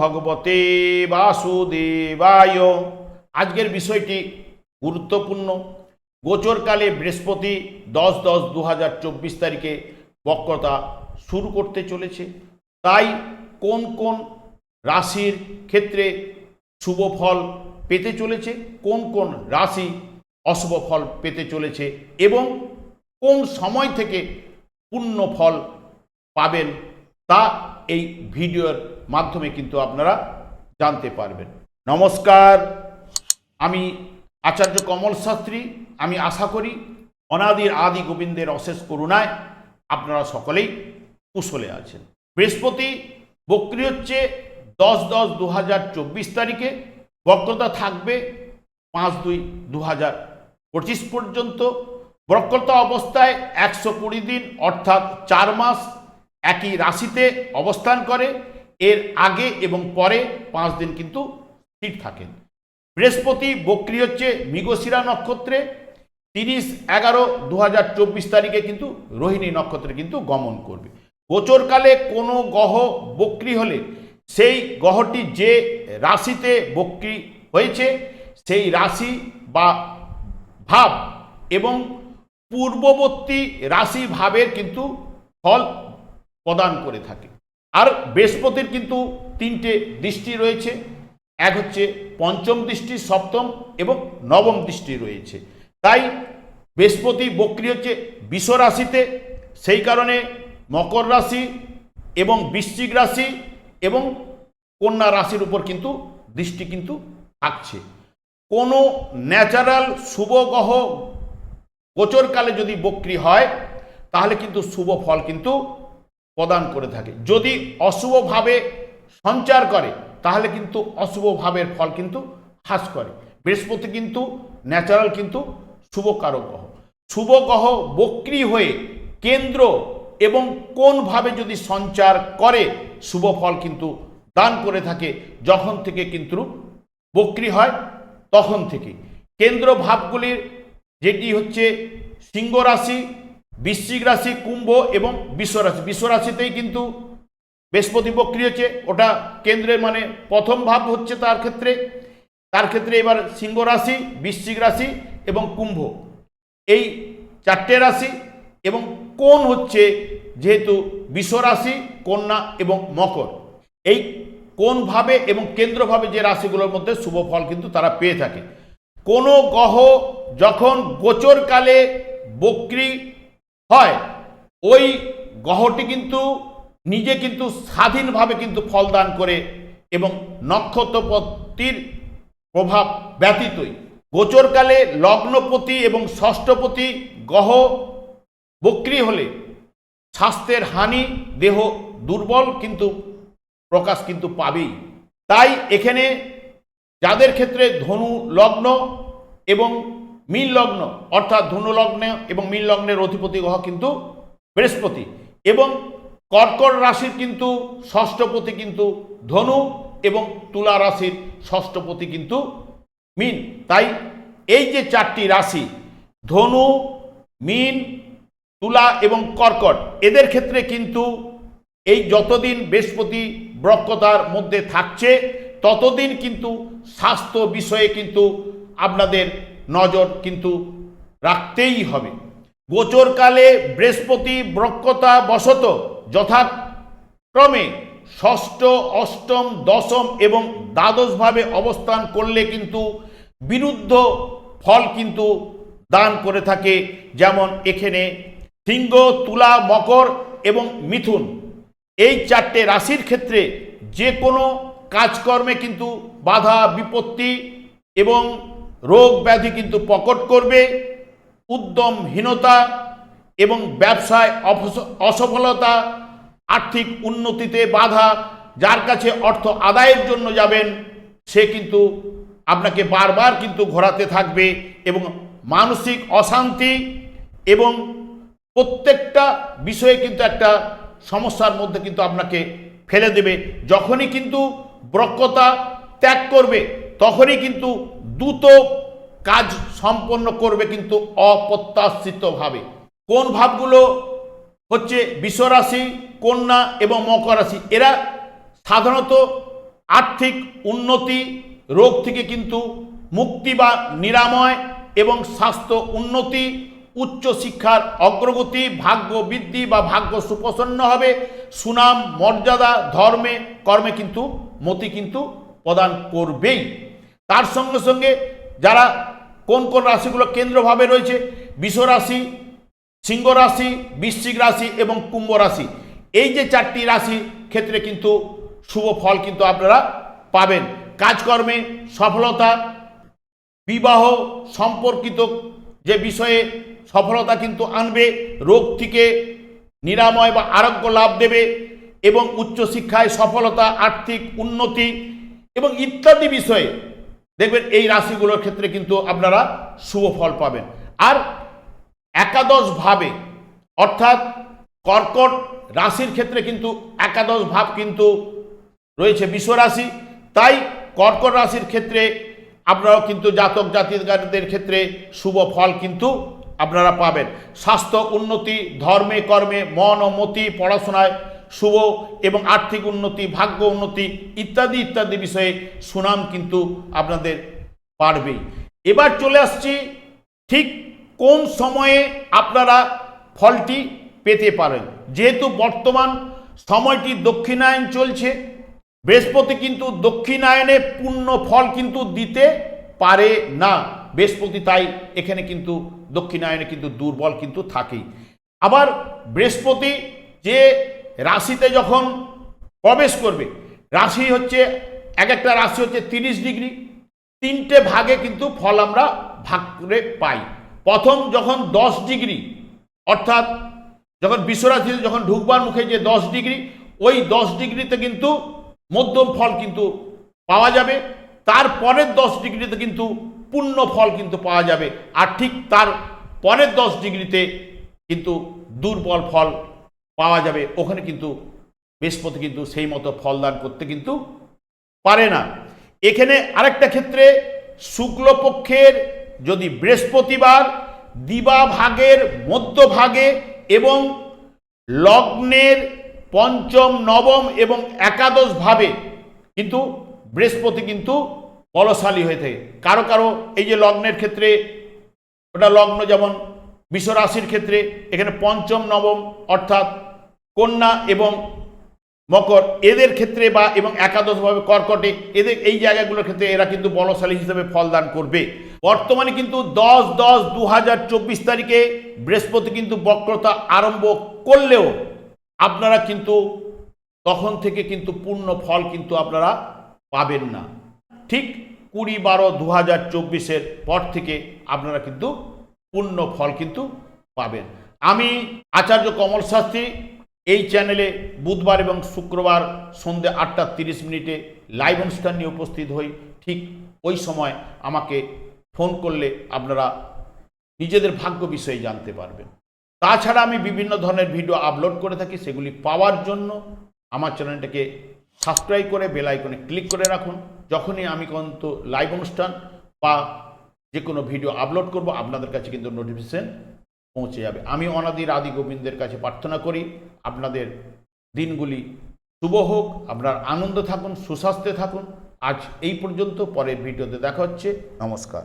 ভগবতে বাসুদেবায়। আজকের বিষয়টি গুরুত্বপূর্ণ। গোচরকালে বৃহস্পতি দশ দশ দু তারিখে বক্রতা শুরু করতে চলেছে। তাই কোন কোন রাশির ক্ষেত্রে শুভ ফল পেতে চলেছে, কোন কোন রাশি অশুভ ফল পেতে চলেছে এবং কোন সময় থেকে পূর্ণ ফল পাবেন তা এই ভিডিওর মাধ্যমে কিন্তু আপনারা জানতে পারবেন। নমস্কার, আমি আচার্য কমল শাস্ত্রী। আমি আশা করি অনাদির আদি গোবিন্দের অশেষ করুণায় আপনারা সকলেই কুশলে আছেন। বৃহস্পতি বক্রি হচ্ছে দশ দশ দু হাজার চব্বিশ তারিখে। বক্রতা থাকবে পাঁচ দুই দু হাজার পঁচিশ পর্যন্ত। বক্রতা অবস্থায় একশো কুড়ি দিন, অর্থাৎ চার মাস একই রাশিতে অবস্থান করে। এর আগে এবং পরে পাঁচ দিন কিন্তু স্থির থাকেন বৃহস্পতি, বক্রি হচ্ছে মৃগশিরা নক্ষত্রে। তিরিশ, এগারো দু হাজার চব্বিশ তারিখে কিন্তু রোহিণী নক্ষত্রে কিন্তু গমন করবে। গোচরকালে কোনো গ্রহ বক্রি হলে সেই গ্রহটি যে রাশিতে বক্রি হয়েছে, সেই রাশি বা ভাব এবং পূর্ববর্তী রাশি ভাবের কিন্তু ফল প্রদান করে থাকে। আর বৃহস্পতির কিন্তু তিনটে দৃষ্টি রয়েছে। এক হচ্ছে পঞ্চম দৃষ্টি, সপ্তম এবং নবম দৃষ্টি রয়েছে। তাই বৃহস্পতি বক্রি হচ্ছে বিষ রাশিতে, সেই কারণে মকর রাশি এবং বৃশ্চিক রাশি এবং কন্যা রাশির উপর কিন্তু দৃষ্টি কিন্তু থাকছে। কোনো ন্যাচারাল শুভ গ্রহ গোচরকালে যদি বক্রি হয়, তাহলে কিন্তু শুভ ফল কিন্তু প্রদান করে থাকে। যদি অশুভভাবে সঞ্চার করে, তাহলে কিন্তু অশুভ ভাবের ফল কিন্তু হ্রাস করে। বৃহস্পতি কিন্তু ন্যাচারাল কিন্তু শুভ কারক গ্রহ। শুভ গ্রহ বক্রি হয়ে কেন্দ্র এবং কোনভাবে যদি সঞ্চার করে, শুভ ফল কিন্তু দান করে থাকে। যখন থেকে কিন্তু বক্রি হয়, তখন থেকে। কেন্দ্র ভাবগুলির যেটি হচ্ছে সিংহ রাশি বৃশ্চিক রাশি কুম্ভ এবং বিশ্ব রাশি। বিশ্ব রাশিতেই কিন্তু বৃহস্পতি বক্রি হচ্ছে ওটা কেন্দ্রের মানে প্রথম ভাব হচ্ছে তার ক্ষেত্রে। তার ক্ষেত্রে এবার সিংহ রাশি, বৃশ্চিক রাশি এবং কুম্ভ। এই চারটে রাশি এবং কোন হচ্ছে যেহেতু বিশ্ব রাশি, কন্যা এবং মকর। এই কোনভাবে এবং কেন্দ্রভাবে যে রাশিগুলোর মধ্যে শুভ ফল কিন্তু তারা পেয়ে থাকে। কোনো গ্রহ যখন গোচরকালে বক্রি হয়। ওই গ্রহটি কিন্তু নিজে কিন্তু স্বাধীনভাবে কিন্তু ফলদান করে এবং নক্ষত্রপতির প্রভাব ব্যতীতই। গোচরকালে লগ্নপতি এবং ষষ্ঠপতি গ্রহ বক্রি হলে স্বাস্থ্যের হানি, দেহ দুর্বল কিন্তু প্রকাশ কিন্তু পাবেই। তাই এখানে যাদের ক্ষেত্রে ধনু লগ্ন এবং মীন লগ্ন, অর্থাৎ ধনু লগ্নে এবং মীন লগ্নের অধিপতি গ্রহ কিন্তু বৃহস্পতি এবং কর্কট রাশির কিন্তু ষষ্ঠপতি কিন্তু ধনু এবং তুলা রাশির ষষ্ঠপতি কিন্তু মিন। তাই এই যে চারটি রাশি, ধনু, মিন, তুলা এবং কর্কট, এদের ক্ষেত্রে কিন্তু এই যতদিন বৃহস্পতি বক্রতার মধ্যে থাকছে, ততদিন কিন্তু স্বাস্থ্য বিষয়ে কিন্তু আপনাদের নজর কিন্তু রাখতেই হবে। গোচরকালে বৃহস্পতি বক্রতা বশত যথাক্রমে ষষ্ঠ, অষ্টম, দশম এবং দ্বাদশভাবে অবস্থান করলে কিন্তু বিরুদ্ধ ফল কিন্তু দান করে থাকে, যেমন এখানে সিংহ, তুলা, মকর এবং মিথুন। এই চারটে রাশির ক্ষেত্রে যে কোনো কাজকর্মে কিন্তু বাধা, বিপত্তি এবং রোগ ব্যাধি কিন্তু প্রকট করবে, উদ্যমহীনতা এবং ব্যবসায় অসফলতা, আর্থিক উন্নতিতে বাধা, যার কাছে অর্থ আদায়ের জন্য যাবেন, সে কিন্তু আপনাকে বারবার কিন্তু ঘোরাতে থাকবে এবং মানসিক অশান্তি এবং প্রত্যেকটা বিষয়ে কিন্তু একটা সমস্যার মধ্যে কিন্তু আপনাকে ফেলে দেবে। যখনই কিন্তু বক্রতা ত্যাগ করবে, তখনই কিন্তু দ্রুত কাজ সম্পন্ন করবে কিন্তু অপ্রত্যাশিতভাবে। কোন ভাবগুলো হচ্ছে বিশ্বরাশি, কন্যা এবং মকর রাশি, এরা সাধারণত আর্থিক উন্নতি, রোগ থেকে কিন্তু মুক্তি বা নিরাময় এবং স্বাস্থ্য উন্নতি, উচ্চ শিক্ষার অগ্রগতি, ভাগ্য বৃদ্ধি বা ভাগ্য সুপ্রসন্ন হবে, সুনাম, মর্যাদা, ধর্মে, কর্মে কিন্তু মতি কিন্তু প্রদান করবেই। তার সঙ্গে সঙ্গে যারা কোন কোন রাশিগুলো কেন্দ্রভাবে রয়েছে, বিষ রাশি, সিংহ রাশি, বৃশ্চিক রাশি এবং কুম্ভ রাশি, এই যে চারটি রাশি ক্ষেত্রে কিন্তু শুভ ফল কিন্তু আপনারা পাবেন। কাজকর্মে সফলতা, বিবাহ সম্পর্কিত যে বিষয়ে সফলতা কিন্তু আনবে, রোগ থেকে নিরাময় বা আরোগ্য লাভ দেবে এবং উচ্চশিক্ষায় সফলতা, আর্থিক উন্নতি এবং ইত্যাদি বিষয়ে দেখবেন এই রাশিগুলোর ক্ষেত্রে কিন্তু আপনারা শুভ ফল পাবেন। আর একাদশ ভাবে, অর্থাৎ কর্কট রাশির ক্ষেত্রে কিন্তু একাদশ ভাব কিন্তু রয়েছে বিশ্ব রাশি। তাই কর্কট রাশির ক্ষেত্রে আপনারাও কিন্তু জাতক জাতিকারদের ক্ষেত্রে শুভ ফল কিন্তু আপনারা পাবেন। স্বাস্থ্য, উন্নতি, ধর্মে, কর্মে, মন ও মতি, পড়াশোনায় শুভ এবং আর্থিক উন্নতি, ভাগ্য উন্নতি ইত্যাদি ইত্যাদি বিষয়ে সুনাম কিন্তু আপনাদের বাড়বেই। এবার চলে আসছি ঠিক কোন সময়ে আপনারা ফলটি পেতে পারেন? যেহেতু বর্তমান সময়টি দক্ষিণায়ন চলছে, বৃহস্পতি কিন্তু দক্ষিণায়নে পূর্ণ ফল কিন্তু দিতে পারে না। বৃহস্পতি তাই এখানে কিন্তু দক্ষিণায়নে কিন্তু দুর্বল কিন্তু থাকেই। আবার বৃহস্পতি যে রাশিতে যখন প্রবেশ করবে, রাশি হচ্ছে, এক একটা রাশি হচ্ছে তিরিশ ডিগ্রি, তিনটে ভাগে কিন্তু ফল আমরা ভাগ করে পাই। প্রথম যখন দশ ডিগ্রি, অর্থাৎ যখন বিশ্বরাশিতে যখন ঢুকবার মুখে যে দশ ডিগ্রি, ওই দশ ডিগ্রিতে কিন্তু মধ্যম ফল কিন্তু পাওয়া যাবে, তার পরের দশ ডিগ্রিতে কিন্তু পূর্ণ ফল কিন্তু পাওয়া যাবে, আর ঠিক তার পরের দশ ডিগ্রিতে কিন্তু দুর্বল ফল পাওয়া যাবে। ওখানে কিন্তু বৃহস্পতি কিন্তু সেই মতো ফলদান করতে কিন্তু পারে না। এখানে আরেকটা ক্ষেত্রে শুক্লপক্ষের যদি বৃহস্পতিবার দিবা ভাগের মধ্যভাগে এবং লগ্নের পঞ্চম, নবম এবং একাদশ ভাবে কিন্তু বৃহস্পতি কিন্তু বলশালী হয়ে থাকে। কারও কারও এই যে লগ্নের ক্ষেত্রে, ওটা লগ্ন যেমন বিশ্ব রাশির ক্ষেত্রে, এখানে পঞ্চম, নবম অর্থাৎ কন্যা এবং মকর, এদের ক্ষেত্রে বা এবং একাদশভাবে কর্কটে, এদের এই জায়গাগুলোর ক্ষেত্রে এরা কিন্তু বলশালী হিসেবে ফলদান করবে। বর্তমানে কিন্তু দশ দশ দু হাজার চব্বিশ তারিখে বৃহস্পতি কিন্তু বক্রতা আরম্ভ করলেও আপনারা কিন্তু তখন থেকে কিন্তু পূর্ণ ফল কিন্তু আপনারা পাবেন না। ঠিক কুড়ি বারো দু হাজার চব্বিশের পর থেকে আপনারা কিন্তু পূর্ণ ফল কিন্তু পাবেন। আমি আচার্য কমল শাস্ত্রী এই চ্যানেলে বুধবার এবং শুক্রবার সন্ধ্যে আটটা তিরিশ মিনিটে লাইভ অনুষ্ঠান নিয়ে উপস্থিত হই। ঠিক ওই সময় আমাকে ফোন করলে আপনারা নিজেদের ভাগ্য বিষয়ে জানতে পারবেন। তাছাড়া আমি বিভিন্ন ধরনের ভিডিও আপলোড করে থাকি, সেগুলি পাওয়ার জন্য আমার চ্যানেলটাকে সাবস্ক্রাইব করে বেল আইকনে ক্লিক করে রাখুন। যখনই আমি কিন্তু লাইভ অনুষ্ঠান বা যে কোনো ভিডিও আপলোড করব, আপনাদের কাছে কিন্তু নোটিফিকেশন পৌঁছে যাবে। আমি অনাদির আদি গোবিন্দের কাছে প্রার্থনা করি, আপনাদের দিনগুলি শুভ হোক, আপনার আনন্দ থাকুন, সুস্বাস্থ্যে থাকুন। আজ এই পর্যন্ত, পরের ভিডিওতে দেখা হচ্ছে। নমস্কার।